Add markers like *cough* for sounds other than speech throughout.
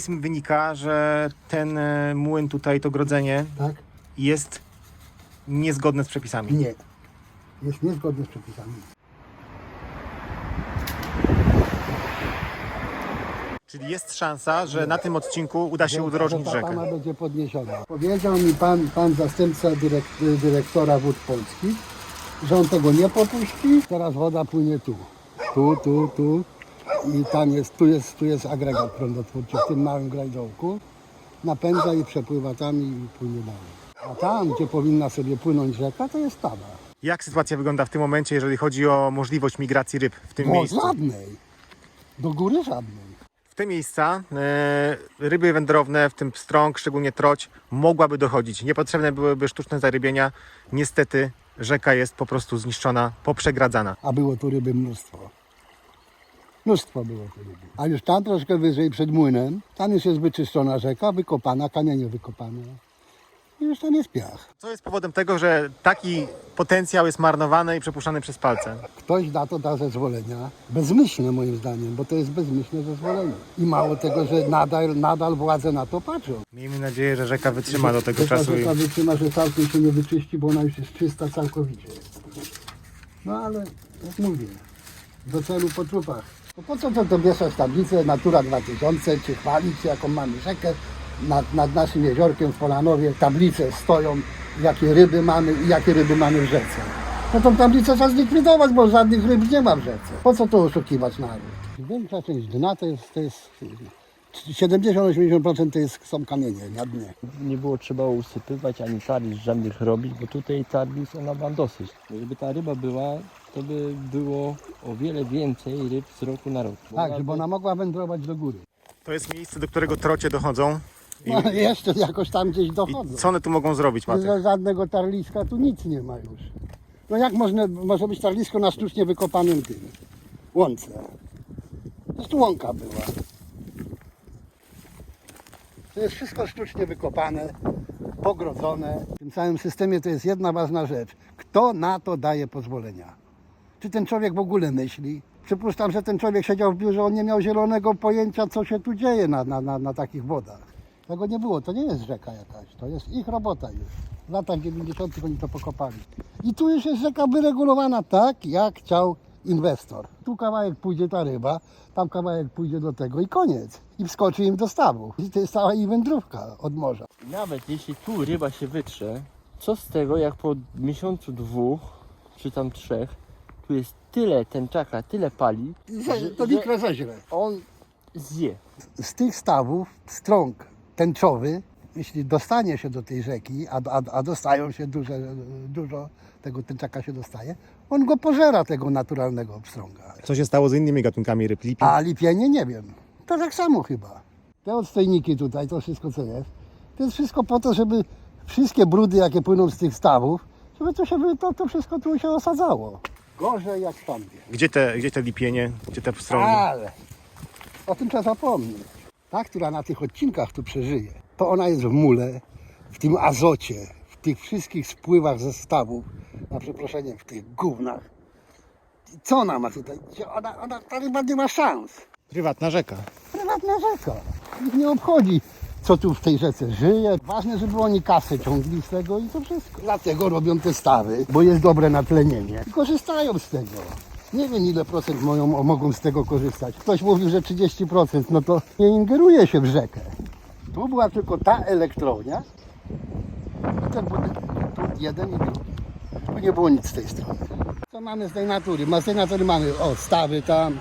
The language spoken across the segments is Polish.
pism wynika, że ten e, młyn tutaj, to grodzenie Tak? jest niezgodne z przepisami. Nie. Jest niezgodny z przepisami. Czyli jest szansa, że na tym odcinku uda się udrożnić ta pana rzekę. będzie podniesiona. Powiedział mi pan, pan zastępca dyrek, dyrektora wód polskich, że on tego nie popuści. Teraz woda płynie tu. Tu, tu, tu. I tam jest, tu jest, tu jest agregat prądotwórczy w tym małym grajdołku. Napędza i przepływa tam i płynie dalej. A tam, gdzie powinna sobie płynąć rzeka, to jest tada. Jak sytuacja wygląda w tym momencie, jeżeli chodzi o możliwość migracji ryb w tym No miejscu? żadnej. Do góry żadnej. W te miejsca e, ryby wędrowne, w tym pstrąg, szczególnie troć, mogłaby dochodzić. Niepotrzebne byłyby sztuczne zarybienia. Niestety rzeka jest po prostu zniszczona, poprzegradzana. a było tu ryby mnóstwo. Mnóstwo było ryby. A już tam troszkę wyżej przed młynem, tam już jest wyczyszczona rzeka, wykopana, kamienie wykopane. I już tam jest piach. Co jest powodem tego, że taki potencjał jest marnowany i przepuszczany przez palce? Ktoś da to da zezwolenia. Bezmyślne moim zdaniem, bo to jest bezmyślne zezwolenie. I mało tego, że nadal, nadal władze na to patrzą. Miejmy nadzieję, że rzeka wytrzyma do tego ta czasu. I... rzeka wytrzyma, że całkiem się nie wyczyści, bo ona już jest czysta całkowicie. No ale, jak mówię, do celu po trupach. To po co to, to wieszać tablicę Natura 2000, czy chwalić się, jaką mamy rzekę nad, nad naszym jeziorkiem w Polanowie. Tablice stoją, jakie ryby mamy i jakie ryby mamy w rzece. No tą tablicę trzeba zlikwidować, bo żadnych ryb nie ma w rzece. Po co to oszukiwać naród? Większa część dna to jest, to jest 70-80% to jest, są kamienie na dnie. Nie było trzeba usypywać ani tarlic żadnych robić, bo tutaj tarlic ona ma dosyć. Żeby ta ryba była, to by było o wiele więcej ryb z roku na rok. Bo Tak, ona żeby by- ona mogła wędrować do góry. To jest miejsce, do którego trocie dochodzą. I, No, *laughs* jeszcze jakoś tam gdzieś I dochodzą. co one tu mogą zrobić, Maciek? Że żadnego tarliska tu nic nie ma już. No jak można, może być tarlisko na sztucznie wykopanym tym łące? To tu łąka była. To jest wszystko sztucznie wykopane, pogrodzone. W tym całym systemie to jest jedna ważna rzecz. Kto na to daje pozwolenia? Czy ten człowiek w ogóle myśli? Przypuszczam, że ten człowiek siedział w biurze, on nie miał zielonego pojęcia, co się tu dzieje na, na, na, na takich wodach. Tego nie było, to nie jest rzeka jakaś, to jest ich robota już. W latach 90. oni to pokopali. I tu już jest rzeka wyregulowana tak, jak chciał inwestor. Tu kawałek pójdzie ta ryba, tam kawałek pójdzie do tego i koniec. I wskoczy im do stawu. I to jest cała ich wędrówka od morza. Nawet jeśli tu ryba się wytrze, co z tego jak po miesiącu dwóch, czy tam trzech, tu jest tyle tęczaka, tyle pali, że, To mikro zeźle. on zje. z tych stawów strąg tęczowy, jeśli dostanie się do tej rzeki, a, a, a dostają się duże, dużo tego tęczaka się dostaje, on go pożera, tego naturalnego pstrąga. Co się stało z innymi gatunkami ryb? Lipi? A lipienie nie wiem. To tak samo chyba. Te odstojniki tutaj, to wszystko co jest, to jest wszystko po to, żeby wszystkie brudy, jakie płyną z tych stawów, żeby to, się, wy- to, to wszystko tu się osadzało. Gorzej jak tam. Gdzie te, gdzie te lipienie? Gdzie te pstrągi? Ale o tym trzeba zapomnieć. Ta, która na tych odcinkach tu przeżyje, to ona jest w mule, w tym azocie, w tych wszystkich spływach ze stawów, na przeproszenie, w tych gównach. I co ona ma tutaj? Ona, ona, ta ryba nie ma szans. Prywatna rzeka. Prywatna rzeka. Ich nie obchodzi, co tu w tej rzece żyje. Ważne, żeby oni kasę ciągli z tego i to wszystko. Dlatego robią te stawy, bo jest dobre natlenienie. I korzystają z tego. Nie wiem ile procent moją, mogą z tego korzystać. Ktoś mówił, że 30%, no to nie ingeruje się w rzekę. Tu była tylko ta elektrownia i ten budynek. Tu jeden i drugi. Tu nie było nic z tej strony. Co mamy z tej natury? Z tej natury mamy o stawy tam,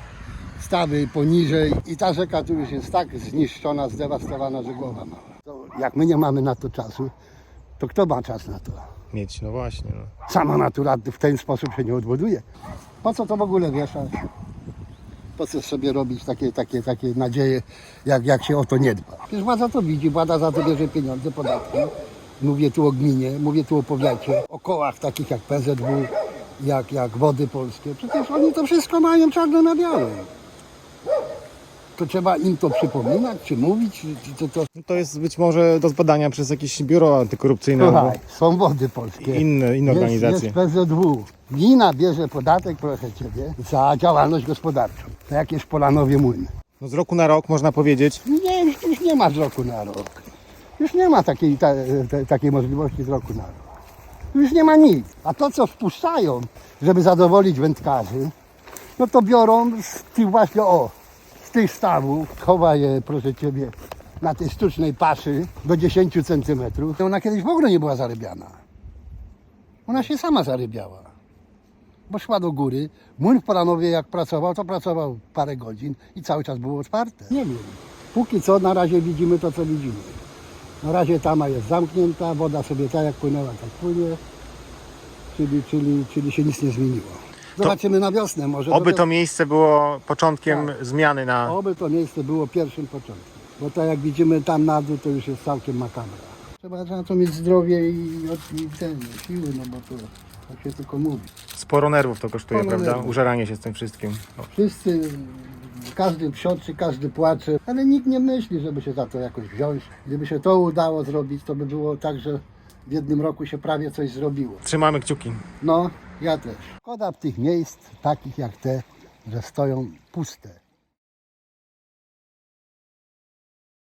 stawy poniżej i ta rzeka tu już jest tak zniszczona, zdewastowana, że głowa mała. To jak my nie mamy na to czasu, to kto ma czas na to? Mieć, no właśnie. No. Sama natura w ten sposób się nie odbuduje. Po co to w ogóle wieszać? Po co sobie robić takie, takie, takie nadzieje, jak, jak się o to nie dba? Przecież władza to widzi, władza za to bierze pieniądze, podatki. Mówię tu o gminie, mówię tu o powiecie, o kołach takich jak PZW, jak, jak Wody Polskie. Przecież oni to wszystko mają czarno na białym. To trzeba im to przypominać, czy mówić, czy, czy to... No To jest być może do zbadania przez jakieś biuro antykorupcyjne albo Słuchaj, są Wody Polskie. inne, inne Jest, organizacje. jest PZW. Gmina bierze podatek, proszę Ciebie, za działalność gospodarczą. Tak jak jest w Polanowie Młyn. No z roku na rok można powiedzieć. Nie, już, już nie ma z roku na rok. Już nie ma takiej, ta, te, takiej możliwości z roku na rok. Już nie ma nic. A to, co wpuszczają, żeby zadowolić wędkarzy, no to biorą z tych właśnie, o, z tych stawów, chowa je, proszę Ciebie, na tej sztucznej paszy do 10 centymetrów. Ona kiedyś w ogóle nie była zarybiana. Ona się sama zarybiała. Bo szła do góry. Młyn w Poranowie jak pracował, to pracował parę godzin i cały czas było otwarte. Nie wiem. Póki co na razie widzimy to, co widzimy. Na razie tama jest zamknięta, woda sobie tak jak płynęła, tak płynie. Czyli, czyli, czyli się nic nie zmieniło. Zobaczymy na wiosnę może. Oby to miejsce było początkiem Tak. zmiany na. Oby to miejsce było pierwszym początkiem. Bo to jak widzimy tam na dół, to już jest całkiem makabra. Trzeba na to mieć zdrowie i, i ten, siły, no bo to tak się tylko mówi. Sporo nerwów to kosztuje, Sporo prawda? nerwów. Użeranie się z tym wszystkim. O. Wszyscy, każdy psioczy, każdy płacze, ale nikt nie myśli, żeby się za to jakoś wziąć. Gdyby się to udało zrobić, to by było tak, że w jednym roku się prawie coś zrobiło. Trzymamy kciuki. No, ja też. Szkoda tych miejsc takich jak te, że stoją puste.